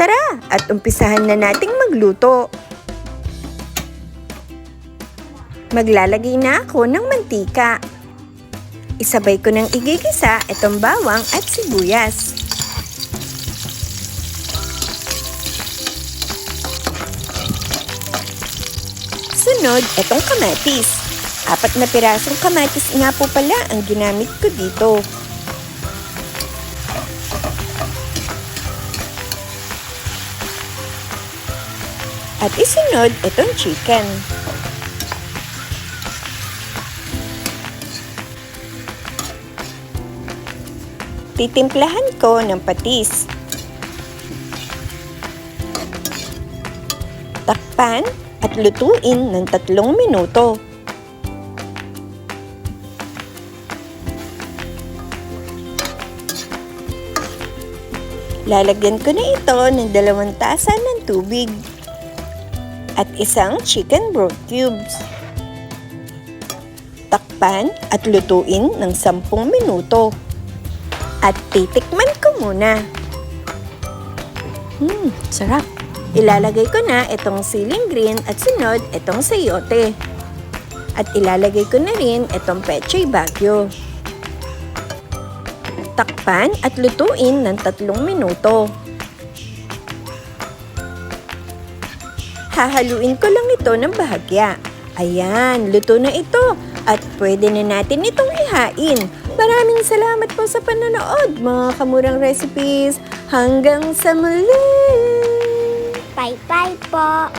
Tara, at umpisahan na nating magluto. Maglalagay na ako ng mantika. Isabay ko ng igigisa itong bawang at sibuyas. Sunod, itong kamatis. Apat na pirasong kamatis nga po pala ang ginamit ko dito. At isunod itong chicken. Titimplahan ko ng patis. Takpan at lutuin ng tatlong minuto. Lalagyan ko na ito ng dalawang tasa ng tubig at isang chicken broth cubes. Takpan at lutuin ng 10 minuto. At titikman ko muna. Hmm, sarap. Ilalagay ko na itong siling green at sunod itong sayote. At ilalagay ko na rin itong pechay bagyo. Takpan at lutuin ng tatlong minuto. Hahaluin ko lang ito ng bahagya. Ayan, luto na ito. At pwede na natin itong ihain. Maraming salamat po sa panonood, mga kamurang recipes. Hanggang sa muli! Bye-bye po.